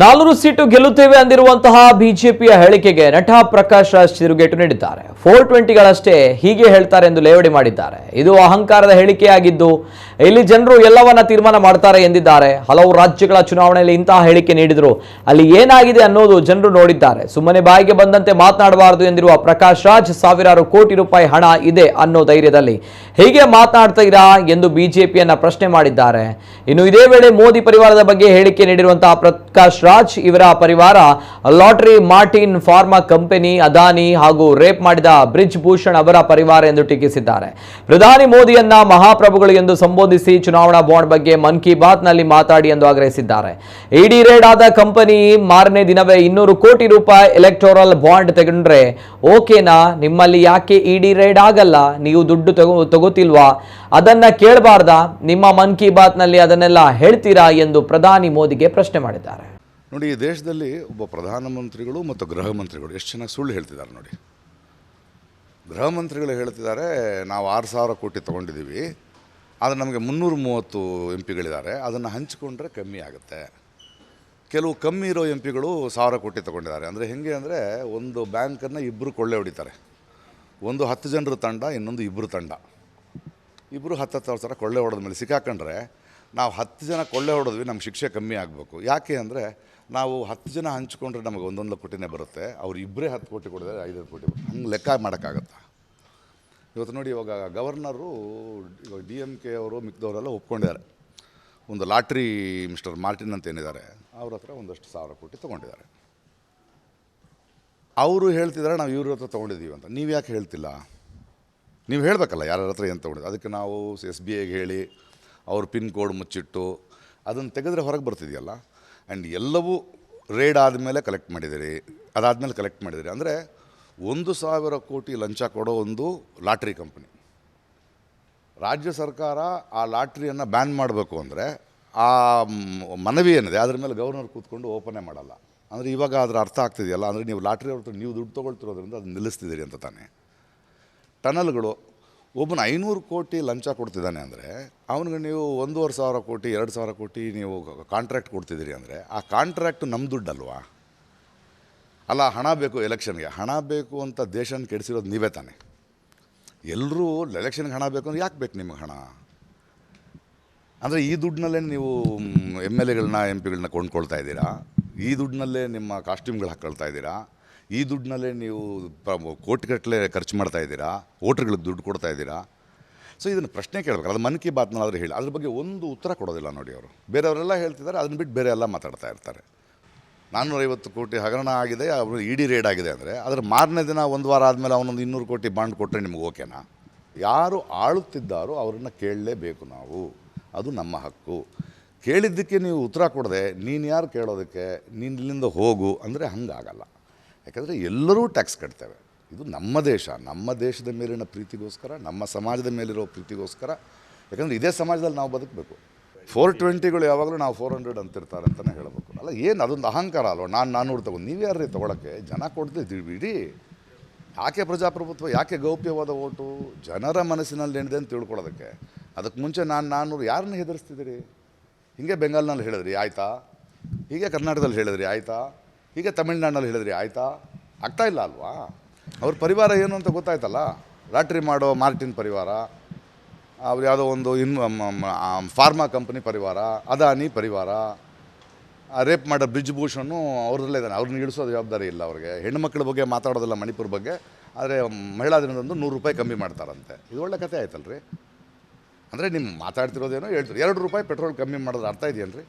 ನಾಲ್ನೂರು seat ಗೆಲ್ಲುತ್ತೇವೆ ಅಂದಿರುವಂತಹ ಬಿಜೆಪಿಯ ಹೇಳಿಕೆಗೆ ನಟ ಪ್ರಕಾಶ್ ರಾಜ್ ತಿರುಗೇಟು ನೀಡಿದ್ದಾರೆ. ಫೋರ್ ಟ್ವೆಂಟಿಗಳಷ್ಟೇ ಹೀಗೆ ಹೇಳ್ತಾರೆ ಎಂದು ಲೇವಡಿ ಮಾಡಿದ್ದಾರೆ. ಇದು ಅಹಂಕಾರದ ಹೇಳಿಕೆಯಾಗಿದ್ದು ಇಲ್ಲಿ ಜನರು ಎಲ್ಲವನ್ನ ತೀರ್ಮಾನ ಮಾಡ್ತಾರೆ ಎಂದಿದ್ದಾರೆ. ಹಲವು ರಾಜ್ಯಗಳ ಚುನಾವಣೆಯಲ್ಲಿ ಇಂತಹ ಹೇಳಿಕೆ ನೀಡಿದ್ರು. ಅಲ್ಲಿ ಏನಾಗಿದೆ ಅನ್ನೋದು ಜನರು ನೋಡಿದ್ದಾರೆ. ಸುಮ್ಮನೆ ಬಾಯಿಗೆ ಬಂದಂತೆ ಮಾತನಾಡಬಾರದು ಎಂದಿರುವ ಪ್ರಕಾಶ್ ರಾಜ್, ಸಾವಿರಾರು ಕೋಟಿ ರೂಪಾಯಿ ಹಣ ಇದೆ ಅನ್ನೋ ಧೈರ್ಯದಲ್ಲಿ. ಹೀಗೆ ಮಾತನಾಡ್ತೀರಾ ಎಂದು ಬಿಜೆಪಿಯನ್ನ ಪ್ರಶ್ನೆ ಮಾಡಿದ್ದಾರೆ. ಇನ್ನು ಇದೇ ವೇಳೆ ಮೋದಿ ಪರಿವಾರದ ಬಗ್ಗೆ ಹೇಳಿಕೆ ನೀಡಿರುವಂತಹ ಪ್ರಕಾಶ್ ರಾಜ್, ಇವರ ಪರಿವಾರ lottery Martin pharma company, Adani ಹಾಗೂ ರೇಪ್ ಮಾಡಿದ ಬ್ರಿಜ್ ಭೂಷಣ್ ಅವರ ಪರಿವಾರ ಎಂದು ಟೀಕಿಸಿದ್ದಾರೆ. ಪ್ರಧಾನಿ ಮೋದಿಯನ್ನ ಮಹಾಪ್ರಭುಗಳು ಎಂದು ಸಂಬೋಧಿಸಿ ಚುನಾವಣಾ ಬಾಂಡ್ ಬಗ್ಗೆ ಮನ್ ಕಿ ಬಾತ್ನಲ್ಲಿ ಮಾತಾಡಿ ಎಂದು ಆಗ್ರಹಿಸಿದ್ದಾರೆ. ಇಡಿ ರೇಡ್ ಆದ ಕಂಪನಿ ಮಾರನೇ ದಿನವೇ ಇನ್ನೂರು ಕೋಟಿ ರೂಪಾಯಿ ಎಲೆಕ್ಟೋರಲ್ ಬಾಂಡ್ ತಗೊಂಡ್ರೆ ಓಕೆನಾ? ನಿಮ್ಮಲ್ಲಿ ಯಾಕೆ ಇಡಿ ರೇಡ್ ಆಗಲ್ಲ? ನೀವು ದುಡ್ಡು ತಗೋ, ತಗೋತಿಲ್ವಾ? ಅದನ್ನ ಕೇಳಬಾರ್ದ. ನಿಮ್ಮ ಮನ್ ಕಿ ಬಾತ್ನಲ್ಲಿ ಅದನ್ನೆಲ್ಲ ಹೇಳ್ತೀರಾ ಎಂದು ಪ್ರಧಾನಿ ಮೋದಿಗೆ ಪ್ರಶ್ನೆ ಮಾಡಿದ್ದಾರೆ. ನೋಡಿ, ಈ ದೇಶದಲ್ಲಿ ಒಬ್ಬ ಪ್ರಧಾನಮಂತ್ರಿಗಳು ಮತ್ತು ಗೃಹ ಮಂತ್ರಿಗಳು ಎಷ್ಟು ಚೆನ್ನಾಗಿ ಸುಳ್ಳು ಹೇಳ್ತಿದ್ದಾರೆ ನೋಡಿ. ಗೃಹ ಮಂತ್ರಿಗಳು ಹೇಳ್ತಿದ್ದಾರೆ, ನಾವು ಆರು ಸಾವಿರ ಕೋಟಿ ತೊಗೊಂಡಿದ್ದೀವಿ. ಆದರೆ ನಮಗೆ ಮುನ್ನೂರು ಮೂವತ್ತು ಎಂ ಪಿಗಳಿದ್ದಾರೆ ಅದನ್ನು ಹಂಚಿಕೊಂಡ್ರೆ ಕಮ್ಮಿ ಆಗುತ್ತೆ. ಕೆಲವು ಕಮ್ಮಿ ಇರೋ ಎಂ ಪಿಗಳು ಸಾವಿರ ಕೋಟಿ ತೊಗೊಂಡಿದ್ದಾರೆ. ಅಂದರೆ ಹೆಂಗೆ ಅಂದರೆ ಒಂದು ಬ್ಯಾಂಕನ್ನು ಇಬ್ಬರು ಕೊಳ್ಳೆ ಹೊಡಿತಾರೆ. ಒಂದು ಹತ್ತು ಜನರ ತಂಡ, ಇನ್ನೊಂದು ಇಬ್ಬರು ತಂಡ. ಇಬ್ಬರು ಹತ್ತು ಹತ್ತು ಸಾವಿರ ಕೊಳ್ಳೆ ಹೊಡೆದ ಮೇಲೆ ಸಿಕ್ಕಾಕೊಂಡ್ರೆ ನಾವು ಹತ್ತು ಜನ ಕೊಳ್ಳೆ ಹೊಡೆದ್ವಿ, ನಮ್ಗೆ ಶಿಕ್ಷೆ ಕಮ್ಮಿ ಆಗಬೇಕು. ಯಾಕೆ ಅಂದರೆ ನಾವು ಹತ್ತು ಜನ ಹಂಚ್ಕೊಂಡ್ರೆ ನಮಗೆ ಒಂದೊಂದು ಕೋಟಿನೇ ಬರುತ್ತೆ. ಅವ್ರು ಇಬ್ಬರೇ ಹತ್ತು ಕೋಟಿ ಕೊಡಿದ್ರೆ ಐದೈದು ಕೋಟಿ. ಹಂಗೆ ಲೆಕ್ಕ ಮಾಡೋಕ್ಕಾಗತ್ತಾ? ಇವತ್ತು ನೋಡಿ ಇವಾಗ ಗವರ್ನರು, ಇವಾಗ ಡಿ ಎಂ ಕೆ ಅವರು, ಮಿಕ್ದವರೆಲ್ಲ ಒಪ್ಕೊಂಡಿದ್ದಾರೆ. ಒಂದು ಲಾಟ್ರಿ ಮಿಸ್ಟರ್ ಮಾರ್ಟಿನ್ ಅಂತ ಏನಿದ್ದಾರೆ, ಅವ್ರ ಹತ್ರ ಒಂದಷ್ಟು ಸಾವಿರ ಕೋಟಿ ತೊಗೊಂಡಿದ್ದಾರೆ. ಅವರು ಹೇಳ್ತಿದ್ದಾರೆ, ನಾವು ಇವ್ರ ಹತ್ರ ತೊಗೊಂಡಿದ್ದೀವಿ ಅಂತ. ನೀವು ಯಾಕೆ ಹೇಳ್ತಿಲ್ಲ? ನೀವು ಹೇಳಬೇಕಲ್ಲ ಯಾರ ಹತ್ರ ಏನು ತೊಗೊಂಡಿದ್ದು? ಅದಕ್ಕೆ ನಾವು ಎಸ್ ಬಿ ಐಗೆ ಹೇಳಿ, ಅವ್ರ ಪಿನ್ ಕೋಡ್ ಮುಚ್ಚಿಟ್ಟು, ಅದನ್ನು ತೆಗೆದ್ರೆ ಹೊರಗೆ ಬರ್ತಿದೆಯಲ್ಲ? ಆ್ಯಂಡ್ ಎಲ್ಲವೂ ರೇಡ್ ಆದಮೇಲೆ ಕಲೆಕ್ಟ್ ಮಾಡಿದ್ದೀರಿ, ಅದಾದಮೇಲೆ ಕಲೆಕ್ಟ್ ಮಾಡಿದ್ದೀರಿ. ಅಂದರೆ ಒಂದು ಸಾವಿರ ಕೋಟಿ ಲಂಚ ಕೊಡೋ ಒಂದು ಲಾಟ್ರಿ ಕಂಪ್ನಿ. ರಾಜ್ಯ ಸರ್ಕಾರ ಆ ಲಾಟ್ರಿಯನ್ನು ಬ್ಯಾನ್ ಮಾಡಬೇಕು ಅಂದರೆ ಆ ಮನವಿ ಏನಿದೆ, ಅದ್ರ ಮೇಲೆ ಗವರ್ನರ್ ಕೂತ್ಕೊಂಡು ಓಪನೇ ಮಾಡಲ್ಲ. ಅಂದರೆ ಇವಾಗ ಅದರ ಅರ್ಥ ಆಗ್ತಿದೆಯಲ್ಲ, ಅಂದರೆ ನೀವು ಲಾಟ್ರಿ ಹೊರತು ನೀವು ದುಡ್ಡು ತೊಗೊಳ್ತಿರೋದ್ರಿಂದ ಅದು ನಿಲ್ಲಿಸ್ತಿದ್ದೀರಿ ಅಂತ ತಾನೇ. ಟನಲ್ಗಳು, ಒಬ್ಬನ ಐನೂರು ಕೋಟಿ ಲಂಚ ಕೊಡ್ತಿದ್ದಾನೆ ಅಂದರೆ, ಅವನಿಗೆ ನೀವು ಒಂದೂವರೆ ಸಾವಿರ ಕೋಟಿ, ಎರಡು ಸಾವಿರ ಕೋಟಿ ನೀವು ಕಾಂಟ್ರಾಕ್ಟ್ ಕೊಡ್ತಿದ್ದೀರಿ ಅಂದರೆ, ಆ ಕಾಂಟ್ರಾಕ್ಟ್ ನಮ್ಮ ದುಡ್ಡಲ್ವಾ? ಅಲ್ಲ, ಹಣ ಬೇಕು ಎಲೆಕ್ಷನ್ಗೆ ಹಣ ಬೇಕು ಅಂತ ದೇಶನ ಕೆಡಿಸಿರೋದು ನೀವೇ ತಾನೆ. ಎಲ್ಲರೂ ಎಲೆಕ್ಷನ್ಗೆ ಹಣ ಬೇಕು ಅಂದ್ರೆ ಯಾಕೆ ಬೇಕು ನಿಮಗೆ ಹಣ? ಅಂದರೆ ಈ ದುಡ್ಡಿನಲ್ಲೇ ನೀವು ಎಂ ಎಲ್ ಎಗಳನ್ನ, ಎಂ ಪಿಗಳನ್ನ ಕೊಂಡ್ಕೊಳ್ತಾ ಇದ್ದೀರಾ? ಈ ದುಡ್ಡಿನಲ್ಲೇ ನಿಮ್ಮ ಕಾಸ್ಟ್ಯೂಮ್ಗಳು ಹಾಕ್ಕೊಳ್ತಾ ಇದ್ದೀರಾ? ಈ ದುಡ್ಡಿನಲ್ಲೇ ನೀವು ಕೋಟಿಗಟ್ಟಲೆ ಖರ್ಚು ಮಾಡ್ತಾ ಇದ್ದೀರಾ? ವೋಟ್ರ್ಗಳಿಗೆ ದುಡ್ಡು ಕೊಡ್ತಾ ಇದ್ದೀರಾ? ಸೊ ಇದನ್ನು ಪ್ರಶ್ನೆ ಕೇಳಬೇಕು. ಅದು ಮನ್ ಕಿ ಬಾತ್ನಾದ್ರೆ ಹೇಳಿ. ಅದ್ರ ಬಗ್ಗೆ ಒಂದು ಉತ್ತರ ಕೊಡೋದಿಲ್ಲ ನೋಡಿ ಅವರು. ಬೇರೆಯವರೆಲ್ಲ ಹೇಳ್ತಿದ್ದಾರೆ, ಅದನ್ನ ಬಿಟ್ಟು ಬೇರೆ ಎಲ್ಲ ಮಾತಾಡ್ತಾ ಇರ್ತಾರೆ. ನಾನ್ನೂರೈವತ್ತು ಕೋಟಿ ಹಗರಣ ಆಗಿದೆ, ಅವರು ಇಡಿ ರೇಡ್ ಆಗಿದೆ ಅಂದರೆ ಅದರ ಮಾರನೇ ದಿನ ಒಂದು ವಾರ ಆದಮೇಲೆ ಅವನೊಂದು ಇನ್ನೂರು ಕೋಟಿ ಬಾಂಡ್ ಕೊಟ್ಟರೆ ನಿಮ್ಗೆ ಓಕೆನಾ ಯಾರು ಆಳುತ್ತಿದ್ದಾರೋ ಅವರನ್ನು ಕೇಳಲೇಬೇಕು ನಾವು. ಅದು ನಮ್ಮ ಹಕ್ಕು. ಕೇಳಿದ್ದಕ್ಕೆ ನೀವು ಉತ್ತರ ಕೊಡದೆ, ನೀನು ಯಾರು ಕೇಳೋದಕ್ಕೆ, ನೀನು ಇಲ್ಲಿಂದ ಹೋಗು ಅಂದರೆ ಹಂಗಾಗಲ್ಲ. ಯಾಕಂದರೆ ಎಲ್ಲರೂ ಟ್ಯಾಕ್ಸ್ ಕಟ್ತೇವೆ. ಇದು ನಮ್ಮ ದೇಶ, ನಮ್ಮ ದೇಶದ ಮೇಲಿನ ಪ್ರೀತಿಗೋಸ್ಕರ, ನಮ್ಮ ಸಮಾಜದ ಮೇಲಿರೋ ಪ್ರೀತಿಗೋಸ್ಕರ. ಯಾಕಂದರೆ ಇದೇ ಸಮಾಜದಲ್ಲಿ ನಾವು ಬದುಕಬೇಕು. ಫೋರ್ ಟ್ವೆಂಟಿಗಳು ಯಾವಾಗಲೂ ನಾವು ಫೋರ್ ಹಂಡ್ರೆಡ್ ಅಂತಿರ್ತಾರೆ ಅಂತಲೇ ಹೇಳಬೇಕು. ಅಲ್ಲ, ಏನು ಅದೊಂದು ಅಹಂಕಾರ ಅಲ್ವ? ನಾನು ನಾನ್ನೂರು ತಗೊಂಡು. ನೀವು ಯಾರ್ರೀ ತೊಗೊಳಕ್ಕೆ? ಜನ ಕೊಡ್ತಿದ್ದೀವಿ ಇಡೀ ಯಾಕೆ ಪ್ರಜಾಪ್ರಭುತ್ವ, ಯಾಕೆ ಗೌಪ್ಯವಾದ ಓಟು? ಜನರ ಮನಸ್ಸಿನಲ್ಲಿ ಏನಿದೆ ಅಂತ ತಿಳ್ಕೊಳ್ಳೋದಕ್ಕೆ. ಅದಕ್ಕೆ ಮುಂಚೆ ನಾನು ನಾನ್ನೂರು ಯಾರನ್ನ ಹೆದರಿಸ್ತಿದ್ದೀರಿ? ಹೀಗೆ ಬೆಂಗಾಲ್ನಲ್ಲಿ ಹೇಳಿದ್ರಿ, ಆಯಿತಾ? ಹೀಗೆ ಕರ್ನಾಟಕದಲ್ಲಿ ಹೇಳಿದ್ರಿ, ಆಯಿತಾ? ಹೀಗೆ ತಮಿಳ್ನಾಡಿನಲ್ಲಿ ಹೇಳಿದ್ರಿ, ಆಯಿತಾ? ಆಗ್ತಾ ಇಲ್ಲ ಅಲ್ವಾ? ಅವ್ರ ಪರಿವಾರ ಏನು ಅಂತ ಗೊತ್ತಾಯ್ತಲ್ಲ? ರಾಟ್ರಿ ಮಾಡೋ ಮಾರ್ಟಿನ್ ಪರಿವಾರ ಅವ್ರು ಯಾವುದೋ ಒಂದು ಇನ್ ಫಾರ್ಮಾ ಕಂಪ್ನಿ ಪರಿವಾರ, ಅದಾನಿ ಪರಿವಾರ ರೇಪ್ ಮಾಡೋ ಬ್ರಿಜ್ ಭೂಷಣು ಅವ್ರದಲ್ಲೇ ಇದ್ದಾನೆ ಅವ್ರನ್ನ ಇಳಿಸೋ ಜವಾಬ್ದಾರಿ ಇಲ್ಲ ಅವ್ರಿಗೆ. ಹೆಣ್ಣುಮಕ್ಕಳ ಬಗ್ಗೆ ಮಾತಾಡೋದಿಲ್ಲ ಮಣಿಪುರ ಬಗ್ಗೆ, ಆದರೆ ಮಹಿಳಾ ದಿನದಂದು ನೂರು ರೂಪಾಯಿ ಕಮ್ಮಿ ಮಾಡ್ತಾರಂತೆ. ಇದು ಒಳ್ಳೆ ಕತೆ ಆಯ್ತಲ್ರಿ? ಅಂದರೆ ನಿಮ್ಮ ಮಾತಾಡ್ತಿರೋದೇನೋ ಹೇಳ್ತೀರಿ. ಎರಡು ರೂಪಾಯಿ ಪೆಟ್ರೋಲ್ ಕಮ್ಮಿ ಮಾಡೋದು ಅರ್ಥ ಇದೆಯೇನ್ರಿ